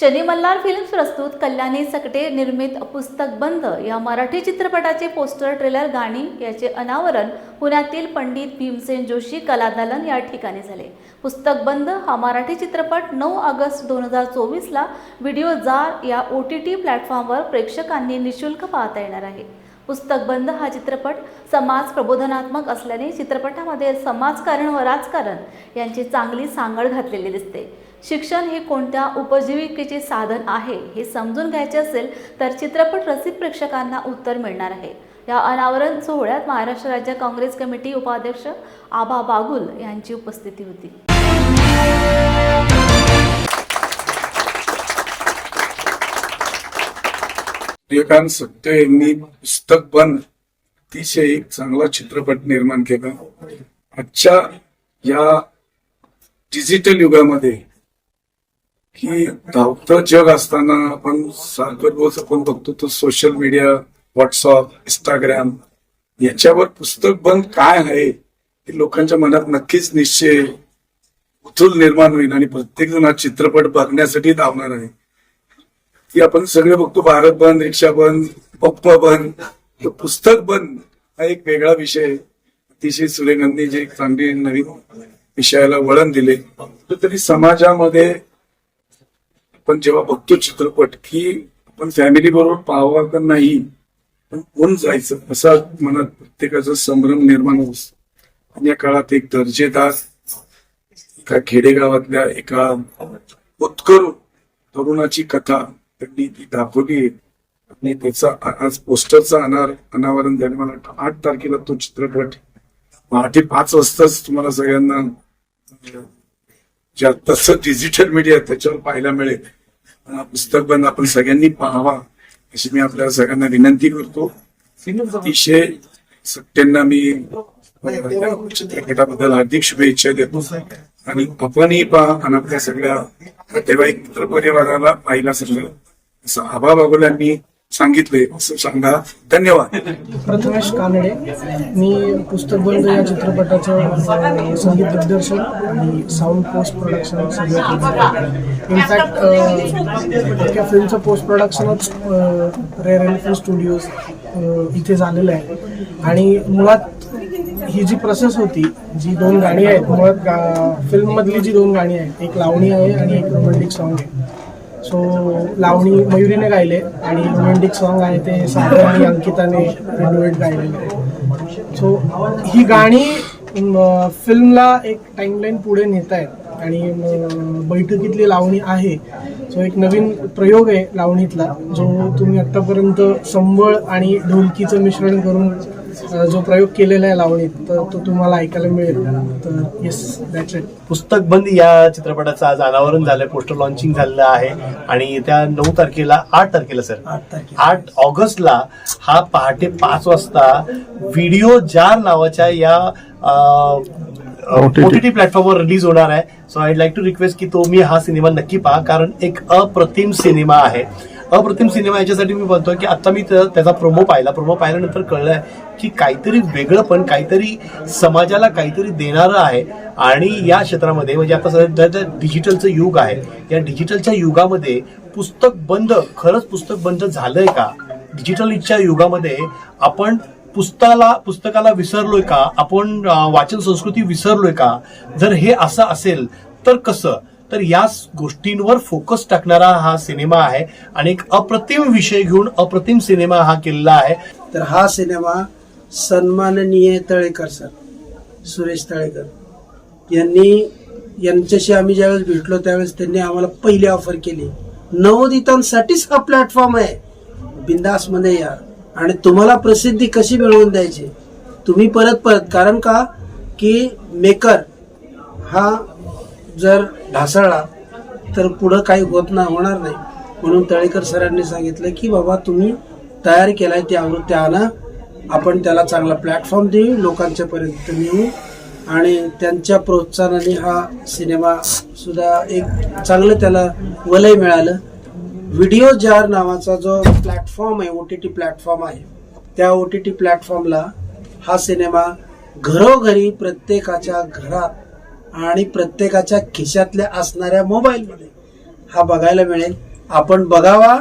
Shani Malhar films प्रस्तुत कल्याणी सकटे निर्मित पुस्तक बंद या मराठी चित्रपटाचे पोस्टर ट्रेलर गाणी याचे अनावरण पुण्यातील पंडित भीमसेन जोशी कलादालन या ठिकाणी झाले. पुस्तक बंद हा मराठी चित्रपट नऊ ऑगस्ट दोन हजार चोवीसला व्हिडिओ जार या ओ टी टी प्लॅटफॉर्मवर प्रेक्षकांनी निशुल्क पाहता येणार आहे. पुस्तक बंद हा चित्रपट समाज प्रबोधनात्मक असल्याने चित्रपटामध्ये समाजकारण व राजकारण यांची चांगली सांगड घातलेली दिसते. शिक्षण हे कोणत्या उपजीविकेचे साधन आहे हे समजून घ्यायचे असेल तर चित्रपट रसिक प्रेक्षकांना उत्तर मिळणार आहे. या अनावरण सोहळ्यात महाराष्ट्र राज्य काँग्रेस कमिटी उपाध्यक्ष आबा बागुल यांची उपस्थिती होती. सूर्यकांत सत्य यांनी पुस्तक बन. अतिशय एक चांगला चित्रपट निर्माण केला. आजच्या या डिजिटल युगामध्ये की धावतं जग असताना आपण सारखं रोज आपण बघतो तो सोशल मीडिया व्हॉट्सअप इंस्टाग्राम याच्यावर पुस्तक बंद काय आहे हे लोकांच्या मनात नक्कीच निश्चय उचल निर्माण होईल आणि प्रत्येक जण हा चित्रपट बघण्यासाठी धावणार आहे. की आपण सगळे बघतो भारत बंद रिक्षा बंद पप्पा बंद पुस्तक बंद हा एक वेगळा विषय. अतिशय सुरेखांनी जे चांगली नवीन विषयाला वळण दिले. तरी समाजामध्ये आपण जेव्हा बघतो चित्रपट की आपण फॅमिली बरोबर पाहावा का नाही पण कोण जायचं? असा मनात प्रत्येकाचा संभ्रम निर्माण होतो. आणि या काळात एक दर्जेदार एका खेडेगावातल्या एका उत्कट तरुणाची कथा त्यांनी ती दाखवली. आणि त्याचा आज पोस्टरचा अनार अनावरण झाले मला वाटतं आठ तारखेला तो चित्रपट पहाटे पाच वाजताच तुम्हाला सगळ्यांना जे ज्या तसं डिजिटल मीडिया त्याच्यावर पाहायला मिळेल. पुस्तक बंद आपण सगळ्यांनी पाहावा अशी मी आपल्या सगळ्यांना विनंती करतो. अतिशय सट्ट्यांना मी चित्रपटाबद्दल हार्दिक शुभेच्छा देतो. आणि आपणही पहा आणि आपल्या सगळ्या नातेवाईक मित्र परिवाराला पाहिला सगळं. असं आबा बागुलांनी सांगितले असं सांगा. धन्यवाद. प्रथमेश कानडे मी पुस्तक बंद या चित्रपटाचं संगीत दिग्दर्शन आणि साऊंड पोस्ट प्रोडक्शन सगळं इनफॅक्ट त्या फिल्मचं पोस्ट प्रोडक्शनच रेअर एलिफंट स्टुडिओज इथे झालेलं आहे. आणि मुळात ही जी प्रोसेस होती जी दोन गाणी आहेत मुळात फिल्ममधली जी दोन गाणी आहेत एक लावणी आहे आणि एक रोमॅन्टिक सॉन्ग आहे. सो लावणी मयुरीने गायले आणि रोमॅन्टिक सॉन्ग आहे ते सागर आणि अंकिताने रिनोवेट गायलेले आहे. सो ही गाणी फिल्मला एक टाईमलाईन पुढे नेत आहेत आणि बैठकीतली लावणी आहे. सो एक नवीन प्रयोग आहे लावणीतला जो तुम्ही आत्तापर्यंत संबळ आणि ढोलकीचं मिश्रण करून जो प्रयोग केलेला आहे लावणीत तर तो तुम्हाला ऐकायला मिळेल. तर येस दॅट्स इट पुस्तक बंद या चित्रपटाचं आज अनावरण झालंय पोस्टर लॉन्चिंग झालेलं आहे. आणि त्या नऊ तारखेला आठ तारखेला सर आठ तारखेला. आठ ऑगस्टला हा पहाटे पाच वाजता व्हिडिओ जार नावाच्या या ओटीटी. प्लॅटफॉर्मवर रिलीज होणार आहे. So I like to request की तुम्ही हा सिनेमा नक्की पहा कारण एक अप्रतिम सिनेमा आहे. अप्रतिम सिनेमा याच्यासाठी मी म्हणतो की आता मी त्याचा प्रोमो पाहिला. प्रोमो पाहिल्यानंतर कळलं आहे की काहीतरी वेगळं पण काहीतरी समाजाला काहीतरी देणारं आहे. आणि या क्षेत्रामध्ये म्हणजे आता सध्या डिजिटलचं युग आहे या डिजिटलच्या युगामध्ये पुस्तक बंद खरंच पुस्तक बंद झालंय का? डिजिटलच्या युगामध्ये आपण पुस्तकाला पुस्तकाला विसरलोय का? आपण वाचन संस्कृती विसरलोय का? जर हे असं असेल तर कसं? तर या गोष्टींवर फोकस टाकणारा हा सिनेमा आहे आणि एक अप्रतिम विषय घेऊन अप्रतिम सिनेमा हा केलेला आहे. तर हा सिनेमा सन्माननीय तळेकर सर सुरेश तळेकर यांनी यांच्याशी आम्ही ज्यावेळेस भेटलो त्यावेळेस त्यांनी आम्हाला पहिली ऑफर केली. नवोदितांसाठीच हा प्लॅटफॉर्म आहे. बिंदासमध्ये या. आणि तुम्हाला प्रसिद्धी कशी मिळवून द्यायची? तुम्ही परत परत. कारण का? की मेकर हा जर ढासळला तर पुढं काही होत नाही होणार नाही. म्हणून तळेकर सरांनी सांगितलं की बाबा तुम्ही तयार केलाय ती आवृत्त्या आणा आपण त्याला चांगला प्लॅटफॉर्म देऊ लोकांच्या पर्यंत नेऊ आणि त्यांच्या प्रोत्साहनाने हा सिनेमा सुद्धा एक चांगलं त्याला वलय मिळालं. व्हिडिओ जार नावाचा जो प्लॅटफॉर्म आहे ओ टी टी प्लॅटफॉर्म आहे त्या ओ टी टी प्लॅटफॉर्मला हा सिनेमा घरोघरी प्रत्येकाच्या घरात आणि प्रत्येकाच्या खिशातल्या असणाऱ्या मोबाईलमध्ये हा बघायला मिळेल. आपण बघावा